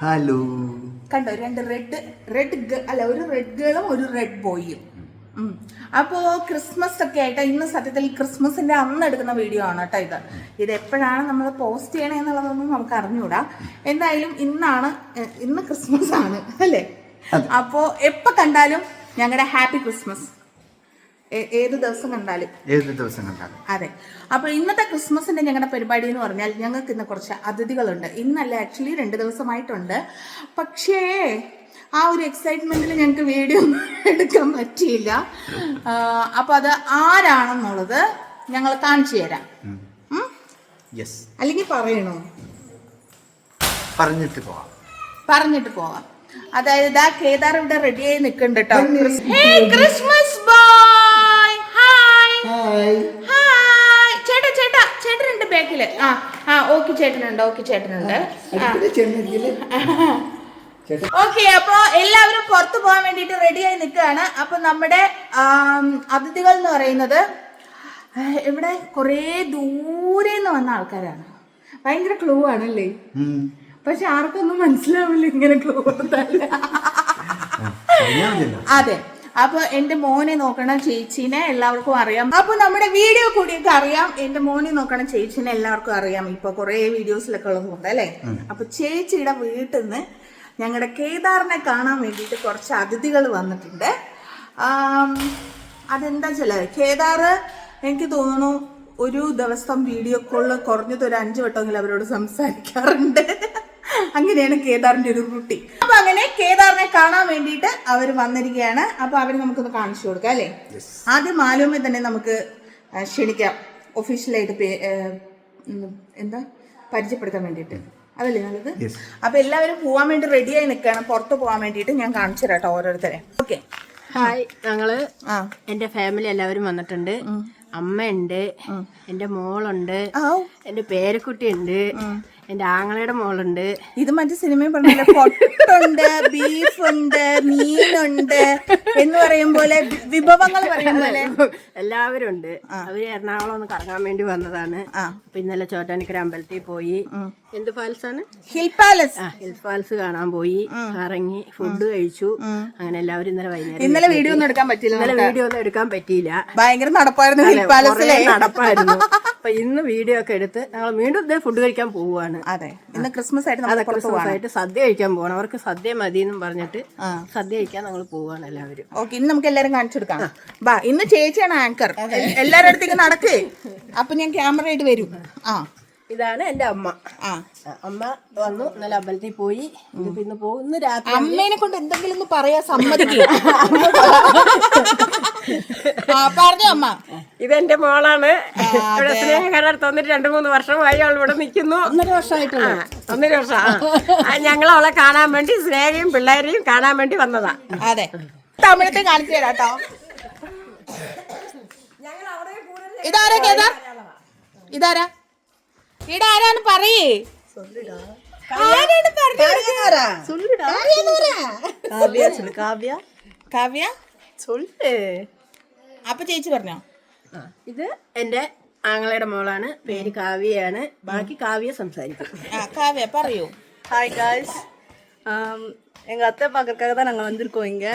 Hello കണ്ടോ രണ്ട് red red അല്ല ഒരു റെഡ് ഗേളും ഒരു റെഡ് ബോയും അപ്പോ ക്രിസ്മസ് ഒക്കെ ആയിട്ട് ഇന്ന് സത്യത്തിൽ ക്രിസ്മസിന്റെ അന്ന് എടുക്കുന്ന വീഡിയോ ആണ് കേട്ടോ ഇത്. ഇത് എപ്പോഴാണ് നമ്മൾ പോസ്റ്റ് ചെയ്യണേ എന്നുള്ളതൊന്നും നമുക്ക് അറിഞ്ഞൂടാ എന്തായാലും ഇന്നാണ് ഇന്ന് ക്രിസ്മസ് ആണ് അല്ലേ? അപ്പോ എപ്പോ കണ്ടാലും ഞങ്ങളുടെ ഹാപ്പി ക്രിസ്മസ് ഏത് ദിവസം കണ്ടാലും. ഏത് ദിവസം കണ്ടാലും. അതെ. അപ്പോൾ ഇന്നത്തെ ക്രിസ്മസിന്റെ ഞങ്ങളുടെ പരിപാടി എന്ന് പറഞ്ഞാൽ ഞങ്ങൾക്ക് ഇന്ന് കുറച്ച് അതിഥികളുണ്ട്. ഇന്നല്ല ആക്ച്വലി രണ്ട് ദിവസമായിട്ടുണ്ട്. പക്ഷേ ആ ഒരു എക്സൈറ്റ്മെന്റിൽ ഞങ്ങൾക്ക് വീഡിയോ എടുക്കാൻ പറ്റിയില്ല. അപ്പോൾ അത് ആരാണെന്നുള്ളത് ഞങ്ങൾ കാണിച്ചു തരാം. അല്ലെങ്കിൽ പറയണോ? പറഞ്ഞിട്ട് പോവാം. പറഞ്ഞിട്ട് പോവാം. അതായത് ഇതാ കേദാർ ഇവിടെ റെഡിയായി നിൽക്കുന്നുണ്ട് കേട്ടോ ക്രിസ്മസ് ബോയ് ഹായ് ഹായ് ചേട്ടാ ചേട്ടാ ചേട്ടനുണ്ട് ബാക്കിൽ. ആ ആ ഓക്കെ ചേട്ടനുണ്ട് ഓക്കെ ചേട്ടനുണ്ട്. ഓക്കെ അപ്പൊ എല്ലാവരും പുറത്തു പോകാൻ വേണ്ടിട്ട് റെഡിയായി നിൽക്കുകയാണ്. അപ്പൊ നമ്മുടെ അതിഥികൾ എന്ന് പറയുന്നത് ഇവിടെ കുറേ ദൂരെ നിന്ന് വന്ന ആൾക്കാരാണ്. ഭയങ്കര ക്ലൂ ആണല്ലേ? പക്ഷെ ആർക്കൊന്നും മനസ്സിലാവില്ല ഇങ്ങനെ ക്ലൂ കൊടുത്താൽ അതെ. അപ്പൊ എന്റെ മോനെ നോക്കണം ചേച്ചീനെ എല്ലാവർക്കും അറിയാം. അപ്പൊ നമ്മുടെ വീഡിയോ കൂടിയൊക്കെ അറിയാം. എന്റെ മോനെ നോക്കണം ചേച്ചീനെ എല്ലാവർക്കും അറിയാം. ഇപ്പൊ കുറെ വീഡിയോസിലൊക്കെ ഉള്ളതുകൊണ്ട് അല്ലേ? അപ്പൊ ചേച്ചിയുടെ വീട്ടിൽ നിന്ന് ഞങ്ങളുടെ കേദാറിനെ കാണാൻ വേണ്ടിയിട്ട് കുറച്ച് അതിഥികൾ വന്നിട്ടുണ്ട്. അതെന്താ ചില? കേദാറ് എനിക്ക് തോന്നുന്നു ഒരു ദിവസം വീഡിയോ കോളിൽ കുറഞ്ഞത് ഒരു അഞ്ചു വട്ടമെങ്കിലും അവരോട് സംസാരിക്കാറുണ്ട്. അങ്ങനെയാണ് കേദാറിന്റെ ഒരു റുട്ടി അപ്പൊ അങ്ങനെ കേദാറിനെ കാണാൻ വേണ്ടിയിട്ട് അവർ വന്നിരിക്കുകയാണ്. അപ്പൊ അവർ നമുക്കൊന്ന് കാണിച്ചു കൊടുക്കാം അല്ലേ? ആദ്യം മാലൂമെ തന്നെ നമുക്ക് ക്ഷണിക്കാം. ഒഫീഷ്യലായിട്ട് എന്താ? പരിചയപ്പെടുത്താൻ വേണ്ടിയിട്ട്. അതല്ലേ നല്ലത്? Yes. അപ്പൊ എല്ലാവരും പോവാൻ വേണ്ടി റെഡിയായി നിൽക്കുകയാണ്. പുറത്ത് പോകാൻ വേണ്ടിയിട്ട് ഞാൻ കാണിച്ചു തരാം ഓരോരുത്തരെ. ഓക്കെ ഹായ് ഞങ്ങൾ എന്റെ ഫാമിലി എല്ലാവരും വന്നിട്ടുണ്ട്. അമ്മയുണ്ട് എന്റെ മോളുണ്ട്. എന്റെ പേരക്കുട്ടിയുണ്ട് എന്റെ ആങ്ങളയുടെ മോളുണ്ട്. ഇത് മറ്റു സിനിമയിൽ പറഞ്ഞ പൊട്ടുണ്ട് ബീഫുണ്ട് മീനുണ്ട് എന്ന് പറയും പോലെ വിഭവങ്ങൾ പറയും പോലെ. എല്ലാവരും ഉണ്ട്. അവർ എറണാകുളം ഒന്ന് കറങ്ങാൻ വേണ്ടി വന്നതാണ്. പിന്നല്ല അപ്പൊ ഇന്നലെ ചോറ്റാനിക്കര അമ്പലത്തിൽ പോയി. എന്ത് ഫാൽസ് ആണ് ഹിൽ പാലസ്. ആ ഹിൽ ഫാൽസ് കാണാൻ പോയി. കറങ്ങി ഫുഡ് കഴിച്ചു. അങ്ങനെ എല്ലാവരും ഇന്നലെ വൈകുന്നേരം ഇന്നലെ വീഡിയോ ഒന്നും എടുക്കാൻ പറ്റില്ല ഇന്നലെ വീഡിയോ ഒന്നും എടുക്കാൻ പറ്റിയില്ല. ഭയങ്കര നടപ്പായിരുന്നു ഹിൽ പാലസിലെ. നടപ്പായിരുന്നു. അപ്പൊ ഇന്ന് വീഡിയോ ഒക്കെ എടുത്ത് ഞങ്ങൾ വീണ്ടും ഇതേ ഫുഡ് കഴിക്കാൻ പോവുകയാണ് അതെ. ഇന്ന് ക്രിസ്മസ് ആയിട്ട് നമ്മൾ പുറത്ത് ക്രിസ്മസ് പോവാണ്. ആയിട്ട് സദ്യ കഴിക്കാൻ പോകണം അവർക്ക് സദ്യ മതി എന്നും പറഞ്ഞിട്ട് സദ്യ കഴിക്കാൻ ഞങ്ങൾ പോവാണ് എല്ലാവരും. ഓക്കെ ഇന്ന് നമുക്ക് എല്ലാരും കാണിച്ചു കൊടുക്കാം. ബാ ഇന്ന് ചേച്ചിയാണ് ആങ്കർ. എല്ലാരുടെ അടുത്തേക്ക് നടക്കേ. അപ്പൊ ഞാൻ ക്യാമറ ആയിട്ട് വരും. ആ. ഇതാണ് എന്റെ അമ്മ. ആ. അമ്മ വന്നു ഇന്നലെ അമ്പലത്തിൽ പോയി. പിന്നെ പോകുന്ന രാത്രി അമ്മേനെ കൊണ്ട് എന്തെങ്കിലും ഒന്ന് പറയാ സമ്മതിക്കില്ല പറഞ്ഞോ അമ്മ. ഇതെന്റെ മോളാണ്. ഇവിടെ സ്നേഹകരടുത്ത് വന്നിട്ട് രണ്ടു മൂന്ന് വർഷമായി അവൾ ഇവിടെ നിൽക്കുന്നു. ഒന്നര വർഷമായിട്ടുള്ള. ഒന്നര വർഷം. ഞങ്ങൾ അവളെ കാണാൻ വേണ്ടി സ്നേഹയും പിള്ളേരെയും കാണാൻ വേണ്ടി വന്നതാ. അതെ. തമിഴത്തെ കാണിച്ചു തരാം കേട്ടോ. ഇതാരാ കേദാർ ഇതാരാ? ഇതാരാന്ന് പറയേ ആരാണ് പറഞ്ഞത്? കാവ്യ ചൊല്ലു, കാവ്യ കാവ്യ ചൊല്ല് അപ്പൊ ചേച്ചി പറഞ്ഞോ ഇത് എന്റെ ആങ്ങളയുടെ മോളാണ് പേര് കാവ്യയാണ് ബാക്കി കാവ്യ സംസാരിക്കും ആ காவியா പറയൂ ஹாய் காய்ஸ் எங்கள் அத்தை பார்க்கறதுக்காக தான் நாங்கள் வந்திருக்கோம் இங்கே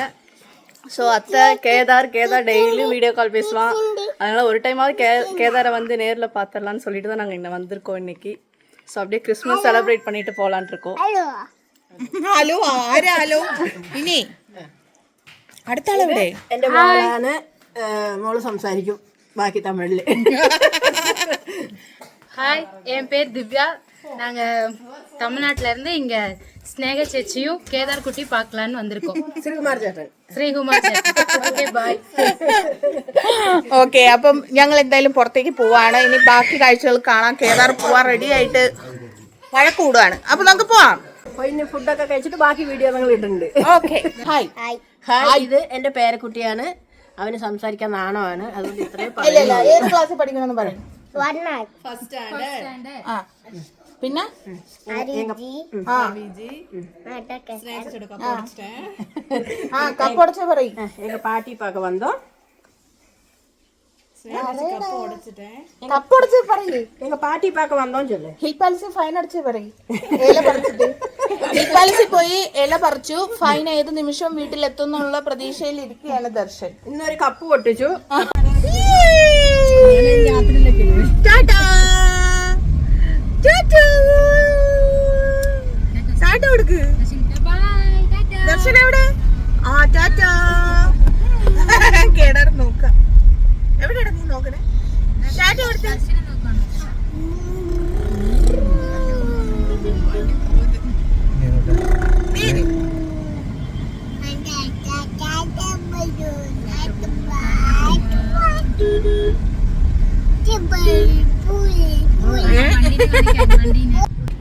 ஸோ அத்தை Kedar Kedar daily video call பேசுவான் அதனால் ஒரு டைமாவது கே கேதாரை வந்து நேரில் பார்த்துடலான்னு சொல்லிட்டு தான் நாங்கள் இங்கே வந்திருக்கோம் இன்னைக்கு ஸோ அப்படியே கிறிஸ்மஸ் செலிப்ரேட் பண்ணிட்டு போகலான் இருக்கோம் ഹലോ ആരാ ഹലോ ഇനി അടുത്ത ആളെവിടെ എന്റെ മോളാണ് ഏ, മോള് സംസാരിക്കും ബാക്കി തമിഴില് ஹாய் என் பேர் திவ்யா நாங்கள் தமிழ்நாட்டுல இருந்து இங்கே ஸ்னேக சேச்சியும் கேதார் குட்டி பார்க்கலான்னு வந்திருக்கோம் ശ്രീകുമാർ ചേട്ടൻ ஸ்ரீகுமார் ஓகே பாய் ഓക്കെ അപ്പം ഞങ്ങൾ എന്തായാലും പുറത്തേക്ക് പോവാണ് ഇനി ബാക്കി കാഴ്ചകൾ കാണാൻ കേദാർ പോവാൻ റെഡി ആയിട്ട് വഴക്ക് കൂടുകയാണ് അപ്പൊ നമുക്ക് പോവാം അപ്പൊ ഇനി ഫുഡൊക്കെ കഴിച്ചിട്ട് ബാക്കി വീഡിയോ നിങ്ങൾ ഇടുന്നുണ്ട് ഓക്കെ ഹായ് ഹായ് ഇത് എന്റെ പേരക്കുട്ടിയാണ് അവന് സംസാരിക്കാൻ നാണമാണ് അതുകൊണ്ട് ഇത്രയും ഇല്ല ഇല്ല ഏത് ക്ലാസ്സിൽ പഠിക്കണമെന്ന് പറയും ആ പിന്നെ ആ ആ കപ്പടച്ച പറയും எங்க பாட்டி பார்க்க வந்தோம் കപ്പടച്ച് പറയേ எங்க பாட்டி பார்க்க வந்தோம் சொல்லு ഹിൽ പാലസ് ഫൈൻ അടിച്ച് പറയും ഏല പറിച്ചിട്ട് പാലസിൽ പോയി ഇല പറിച്ചു ഫൈൻ ഏത് നിമിഷം വീട്ടിലെത്തും എന്നുള്ള പ്രതീക്ഷയിൽ ഇരിക്കുകയാണ് ദർശൻ ഇന്നൊരു കപ്പ് പൊട്ടിച്ചു ടാറ്റാ. ടാറ്റാ. ടാറ്റ കൊടുക്ക്. ദർശൻ എവിടെ? ആ ടാറ്റ. കേടാറ് നോക്ക എവിടെയാണ് നീ നോക്കണേ? ടാറ്റ കൊടുത്ത.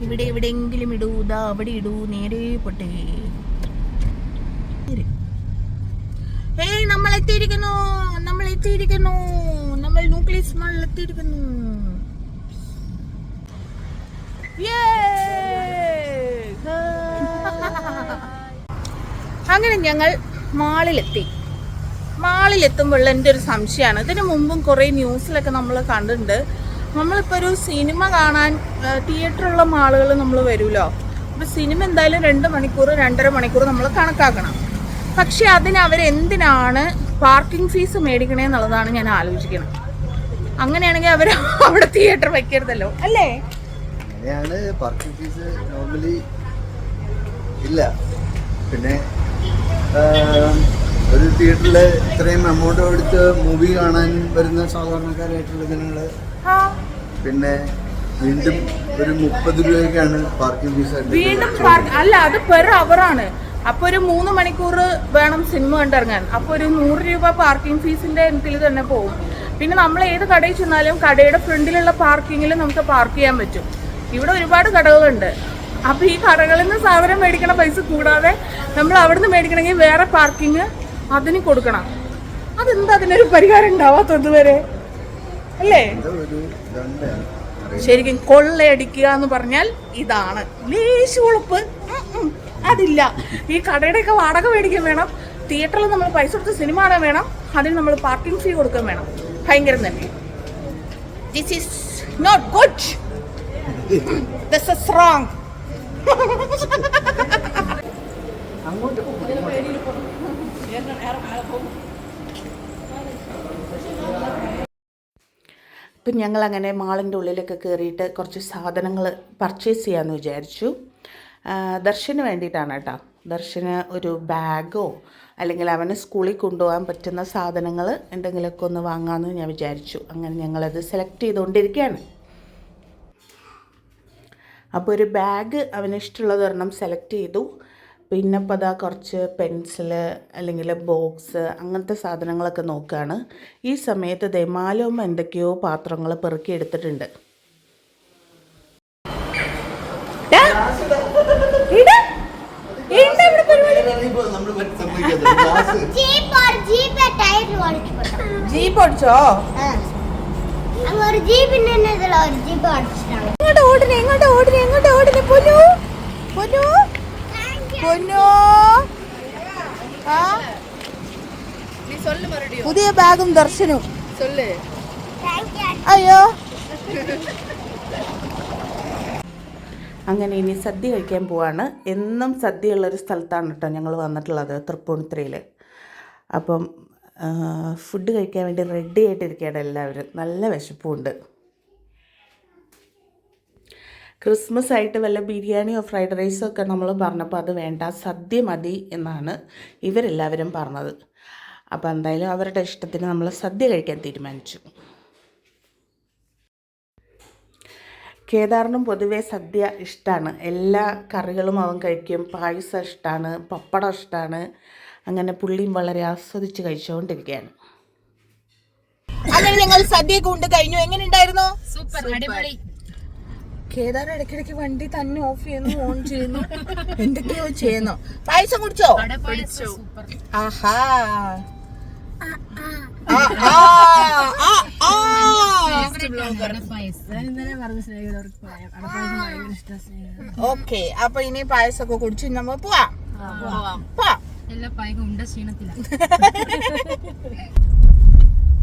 ഇവിടെ എവിടെയെങ്കിലും ഇടൂ ഇതാ അവിടെ ഇടൂ നേരെ പൊട്ടേ. ഏയ് നമ്മൾ എത്തിയിരിക്കുന്നു നമ്മൾ എത്തിയിരിക്കുന്നു നമ്മൾ ന്യൂക്ലിയസ് മാളിൽ എത്തിയിരിക്കുന്നു. അങ്ങനെ ഞങ്ങൾ മാളിലെത്തി. മാളിലെത്തുമ്പോൾ എന്റെ ഒരു സംശയമാണ്. ഇതിനു മുമ്പും കുറേ ന്യൂസിലൊക്കെ നമ്മൾ കണ്ടിട്ടുണ്ട്. നമ്മളിപ്പോൾ ഒരു സിനിമ കാണാൻ തിയേറ്ററുള്ള മാളുകൾ നമ്മൾ വരുമല്ലോ അപ്പോൾ സിനിമ എന്തായാലും രണ്ട് മണിക്കൂർ രണ്ടര മണിക്കൂർ നമ്മൾ കണക്കാക്കണം. പക്ഷെ അതിന് അവരെന്തിനാണ് പാർക്കിംഗ് ഫീസ് മേടിക്കണേ എന്നുള്ളതാണ് ഞാൻ ആലോചിക്കുന്നത്. അങ്ങനെയാണെങ്കിൽ അവർ അവിടെ തിയേറ്റർ വെക്കരുതല്ലോ അല്ലേ? അങ്ങനെയാണ് പാർക്കിംഗ് ഫീസ് നോർമലി ഇല്ല. പിന്നെ ഒരു തിയേറ്ററിൽ ഇത്രയും എമൗണ്ട് കൊടുത്ത് മൂവി കാണാൻ വരുന്ന സാധാരണക്കാരായിട്ടുള്ള ജനങ്ങൾ പിന്നെ വീണ്ടും ഒരു മുപ്പത് രൂപയ്ക്കാണ് പാർക്കിംഗ് ഫീസ് വീണ്ടും അല്ല അത് പെർ അവർ ആണ്. അപ്പൊ ഒരു മൂന്ന് മണിക്കൂർ വേണം സിനിമ കണ്ടിറങ്ങാൻ. അപ്പൊ ഒരു നൂറ് രൂപ പാർക്കിംഗ് ഫീസിന്റെ ഇതിൽ തന്നെ പോകും. പിന്നെ നമ്മൾ ഏത് കടയിൽ ചെന്നാലും കടയുടെ ഫ്രണ്ടിലുള്ള പാർക്കിങ്ങിൽ നമുക്ക് പാർക്ക് ചെയ്യാൻ പറ്റും. ഇവിടെ ഒരുപാട് കടകളുണ്ട്. അപ്പൊ ഈ കടകളിൽ നിന്ന് സാധനം മേടിക്കണ പൈസ കൂടാതെ നമ്മൾ അവിടുന്ന് മേടിക്കണമെങ്കിൽ വേറെ പാർക്കിങ് അതിന് കൊടുക്കണം. അതെന്താ അതിനൊരു പരിഹാരം ഉണ്ടാവാത്തത് വരെ അല്ലേ. ശരിക്കും കൊള്ളയടിക്കുക എന്ന് പറഞ്ഞാൽ ഇതാണ്. ലേശു ഉളുപ്പ്. അതില്ല. ഈ കടയുടെയൊക്കെ വാടക മേടിക്കാൻ വേണം. തിയേറ്ററിൽ നമ്മൾ പൈസ കൊടുത്ത് സിനിമ കാണാൻ വേണം. അതിന് നമ്മൾ പാർക്കിംഗ് ഫീ കൊടുക്കാൻ വേണം. ഭയങ്കര തന്നെ this is not good this is wrong ഇപ്പം ഞങ്ങൾ അങ്ങനെ മാളിന്റെ ഉള്ളിലൊക്കെ കയറിയിട്ട് കുറച്ച് സാധനങ്ങൾ പർച്ചേസ് ചെയ്യാമെന്ന് വിചാരിച്ചു. ദർശന് വേണ്ടിയിട്ടാണ് കേട്ടോ. ദർശന് ഒരു ബാഗോ അല്ലെങ്കിൽ അവന് സ്കൂളിൽ കൊണ്ടുപോകാൻ പറ്റുന്ന സാധനങ്ങൾ എന്തെങ്കിലുമൊക്കെ ഒന്ന് വാങ്ങാമെന്ന് ഞാൻ വിചാരിച്ചു. അങ്ങനെ ഞങ്ങളത് സെലക്ട് ചെയ്തുകൊണ്ടിരിക്കുകയാണ്. അപ്പോൾ ഒരു ബാഗ് അവന് ഇഷ്ടമുള്ളത് ഒരെണ്ണം സെലക്ട് ചെയ്തു. പിന്നെ ഇപ്പോൾ അതാ കുറച്ച് പെൻസിൽ അല്ലെങ്കിൽ ബോക്സ് അങ്ങനത്തെ സാധനങ്ങളൊക്കെ നോക്കുകയാണ് ഈ സമയത്ത് ദൈമാലവും എന്തൊക്കെയോ പാത്രങ്ങൾ പെറുക്കി എടുത്തിട്ടുണ്ട്. ജീപ്പ് ഓടിച്ചോ? എങ്ങോട്ട് ഓടിനെ എങ്ങോട്ട് ഓടിനെ എങ്ങോട്ട് ഓടിനെ പൊന്നു പൊന്നു. പൊന്നു? പുതിയ ബാഗും ദർശനവും അയ്യോ. അങ്ങനെ ഇനി സദ്യ കഴിക്കാൻ പോവാണ്. എന്നും സദ്യയുള്ളൊരു സ്ഥലത്താണ് കേട്ടോ ഞങ്ങൾ വന്നിട്ടുള്ളത് തൃപ്പൂണിത്തുറയിൽ അപ്പം ഫുഡ് കഴിക്കാൻ വേണ്ടി റെഡി ആയിട്ടിരിക്കുകയാണ് എല്ലാവരും. നല്ല വിശപ്പുണ്ട്. ക്രിസ്മസ് ആയിട്ട് വല്ല ബിരിയാണിയോ ഫ്രൈഡ് റൈസോ ഒക്കെ നമ്മൾ പറഞ്ഞപ്പോൾ അത് വേണ്ട സദ്യ മതി എന്നാണ് ഇവരെല്ലാവരും പറഞ്ഞത്. അപ്പോൾ എന്തായാലും അവരുടെ ഇഷ്ടത്തിന് നമ്മൾ സദ്യ കഴിക്കാൻ തീരുമാനിച്ചു. കേദാറിനും പൊതുവേ സദ്യ ഇഷ്ടമാണ് എല്ലാ കറികളും അവൻ കഴിക്കും. പായസം ഇഷ്ടമാണ് പപ്പടം ഇഷ്ടമാണ് അങ്ങനെ പുള്ളിയും വളരെ ആസ്വദിച്ച് കഴിച്ചുകൊണ്ടിരിക്കുകയാണ് അങ്ങനെ ഞങ്ങൾ സദ്യ കൊണ്ട് കഴിഞ്ഞു? എങ്ങനെ ഉണ്ടായിരുന്നു? സൂപ്പർ അടിപൊളി. കേദാർ ഇടയ്ക്കിടയ്ക്ക് വണ്ടി തന്നെ ഓഫ് ചെയ്യുന്നു ഓൺ ചെയ്യുന്നു. എന്തൊക്കെയോ ചെയ്യുന്നു. പായസം കുടിച്ചോ? അടപ്പായസം സൂപ്പർ ആഹാ. ആ, ആ, ആ, ആ. ഓക്കെ അപ്പൊ ഇനി പായസമൊക്കെ കുടിച്ച് നമ്മ പോവാ. പോവാ. എല്ലാ പായകം ഉണ്ട ക്ഷീണത്തില.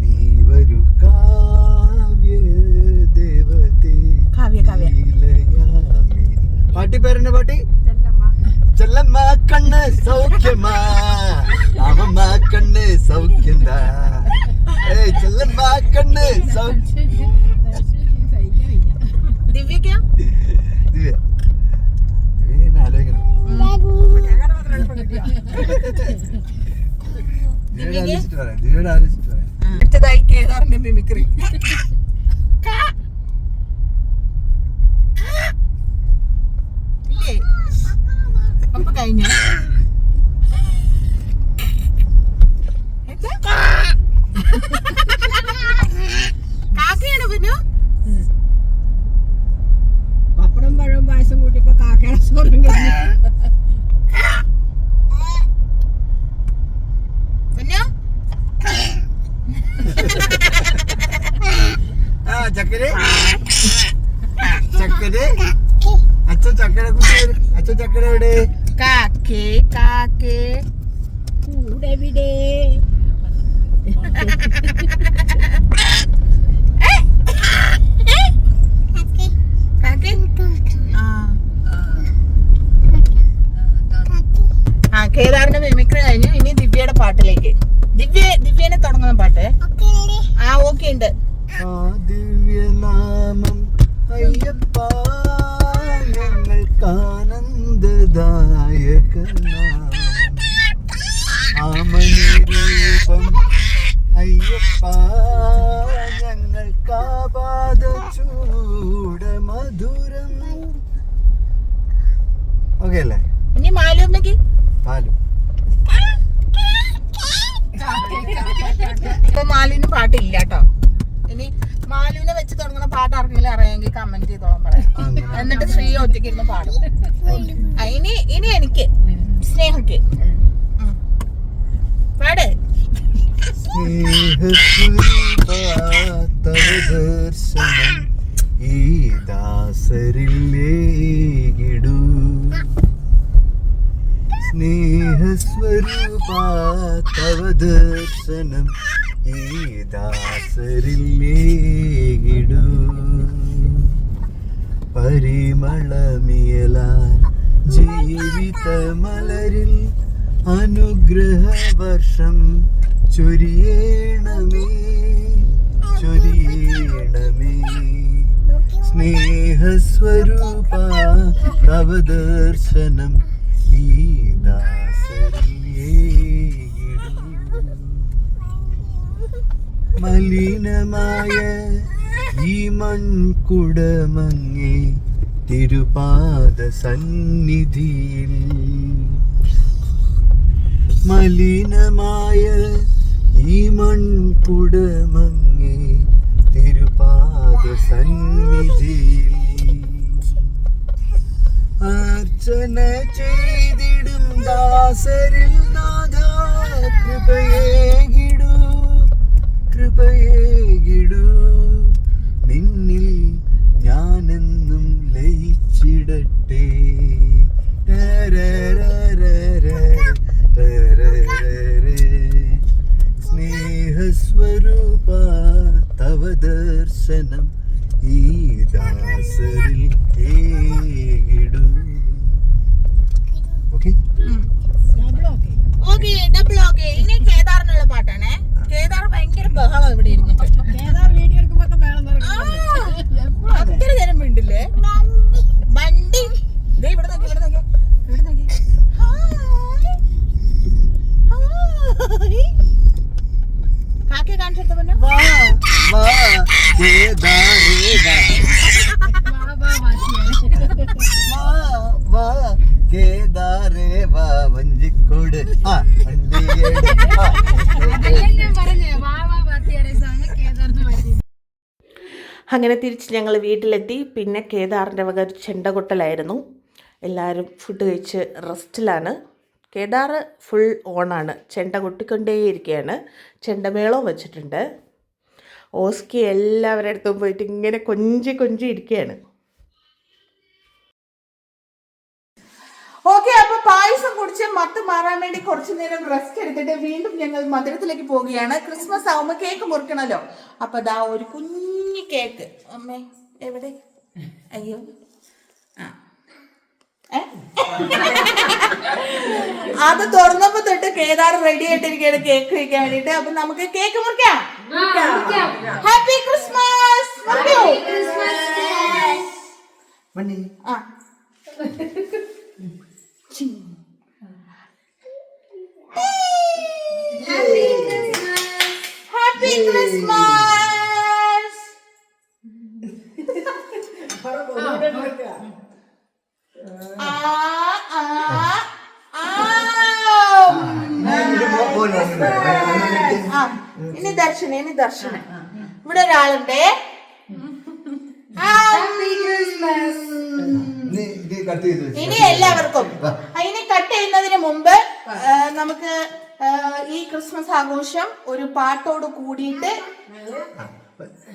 നീ വരൂ കാവ്യ. പാട്ടി പേരെന്നെ പാട്ടി? ചെല്ലമ്മ കണ്ണ് സൗഖ്യമാ. അവമ്മ കണ്ണ് സൗഖ്യം ഏയ് ചെല്ലമ്മ കണ്ണ് സൗഖ്യം ദിവ്യക്കോ ദിവ്യ. ദിവ്യ ആലോചിക്കണം. ദിവ്യയോട് ആലോചിച്ചിട്ട് പറയാം. ദിവ്യയോട് ആലോചിച്ചിട്ട് പറയാം. അടുത്തതായി കേദാറിന്റെ മിമിക്രി ഇല്ലേ അപ്പൊ കഴിഞ്ഞ കാക്കയാണ് പിന്നെ പപ്പടം പഴവും പായസം കൂട്ടിയപ്പോ കാക്കയുടെ ചോറും പിന്നെ ആ ചക്കര് ചക്കര് അച്ഛൻ ചക്കര കുട്ടി അച്ഛൻ ചക്കര എവിടെ കാക്കേ കാക്കേ കൂടെ വിടെ കാക്കേ ആ ആ കേദാറിന്റെ മിമിക്രി കഴിഞ്ഞു ഇനി ദിവ്യയുടെ പാട്ടിലേക്ക് ദിവ്യ ദിവ്യനെ തുടങ്ങുന്ന പാട്ട് ആ ഓക്കെ ഉണ്ട്. ആ ദിവ്യനാമം അയ്യപ്പ ഞങ്ങൾക്കാനന്ദദായക നാമം ആമനിരൂപം അയ്യപ്പ ഞങ്ങൾക്കാപാദ ചൂട മധുരം. ഓക്കെ അല്ലേ? ഇനി മാലുമ്മക്ക് പാലും ഇപ്പൊ മാലുവിന് പാട്ടില്ല കേട്ടോ ഇനി മാലുവിനെ വെച്ച് തുടങ്ങുന്ന പാട്ട് ആർക്കെങ്കിലും അറിയാമെങ്കിൽ കമന്റ് ചെയ്തോളാൻ പറയാം. എന്നിട്ട് ശ്രീ ഒറ്റയ്ക്ക് ഇരുന്ന് പാടും ഇനി ഇനി എനിക്ക് സ്നേഹക്ക്. പാട്. ഈ ദാസരില്ലേകിടൂ സ്നേഹസ്വരൂപാത്തവ ദർശനം ഈ ദാസരില്ലേകിടൂ പരിമളമിയലാൽ ജീവിത മലരിൽ അനുഗ്രഹ വർഷം ചൊരിയേണമേ ചൊരിയേണമേ. സ്നേഹസ്വരൂപ തവ ദർശനം ഈ മലിനമായ ഈ മൺകുടമങ്ങേ തിരുപാദ സന്നിധിയിൽ. മലിനമായ ഈ മൺകുടമങ്ങേ തിരുപാദ സന്നിധിയിൽ. അർച്ചന ചെയ്തിടും ദാസരിൽ അങ്ങനെ തിരിച്ച് ഞങ്ങൾ വീട്ടിലെത്തി. പിന്നെ കേദാറിന്റെ വക ഒരു ചെണ്ടകൊട്ടലായിരുന്നു. എല്ലാവരും ഫുഡ് കഴിച്ച് റെസ്റ്റിലാണ് കേദാർ ഫുൾ ഓണാണ് ചെണ്ട കൊട്ടിക്കൊണ്ടേയിരിക്കുകയാണ് ചെണ്ടമേളവും വെച്ചിട്ടുണ്ട്. ഓസ്കി എല്ലാവരുടെ അടുത്തും പോയിട്ട് ഇങ്ങനെ കൊഞ്ചി കൊഞ്ചി ഇരിക്കുകയാണ് കുടിച്ച് മത്ത് മാറാൻ വേണ്ടി കുറച്ചു നേരം റെസ്റ്റ് എടുത്തിട്ട് വീണ്ടും ഞങ്ങൾ മധുരത്തിലേക്ക് പോവുകയാണ്. ക്രിസ്മസ് ആവുമ്പോ കേക്ക് മുറിക്കണല്ലോ. അപ്പൊ ദാ ഒരു കുഞ്ഞു കേക്ക് അമ്മേ എവിടെ? അയ്യോ. ആ. അത് തുറന്നപ്പോ തൊട്ട് കേദാർ റെഡി ആയിട്ടിരിക്കുകയാണ് കേക്ക് കഴിക്കാൻ വേണ്ടിട്ട് അപ്പൊ നമുക്ക് കേക്ക് മുറിക്കാം. ഹാപ്പി ക്രിസ്മസ് ആ. ഹാപ്പി ക്രിസ്മസ് ഇനി ദർശന ഇനി ദർശന. ഇവിടെ ഒരാളുണ്ട്. ഇനി എല്ലാവർക്കും. ഇനി കട്ട് ചെയ്യുന്നതിന് മുമ്പ് നമുക്ക് ഈ ക്രിസ്മസ് ആഘോഷം ഒരു പാട്ടോട് കൂടിയിട്ട്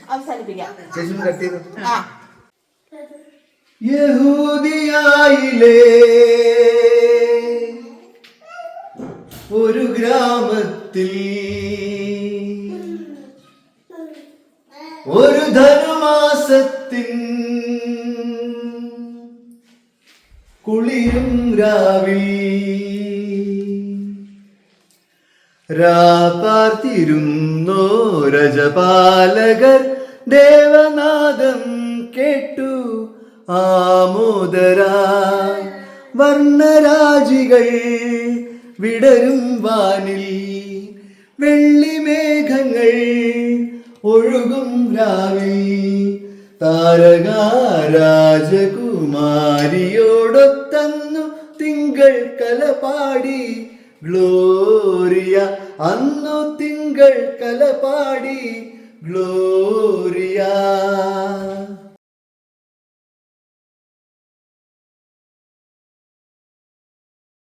അവസാനിപ്പിക്കാം. ആ. യഹൂദിയായിലെ ഒരു ഗ്രാമത്തിൽ വർണരാജികൾ വിടരും വാനിൽ. വെള്ളിമേഘങ്ങൾ ഒഴുകും രാവിൽ. താരകാരാജകുമാരിയോടൊത്തന്നു തിങ്കൾ കലപാടി. ഗ്ലോറിയ അന്നു തിങ്കൾ കലപാടി. ഗ്ലോറിയ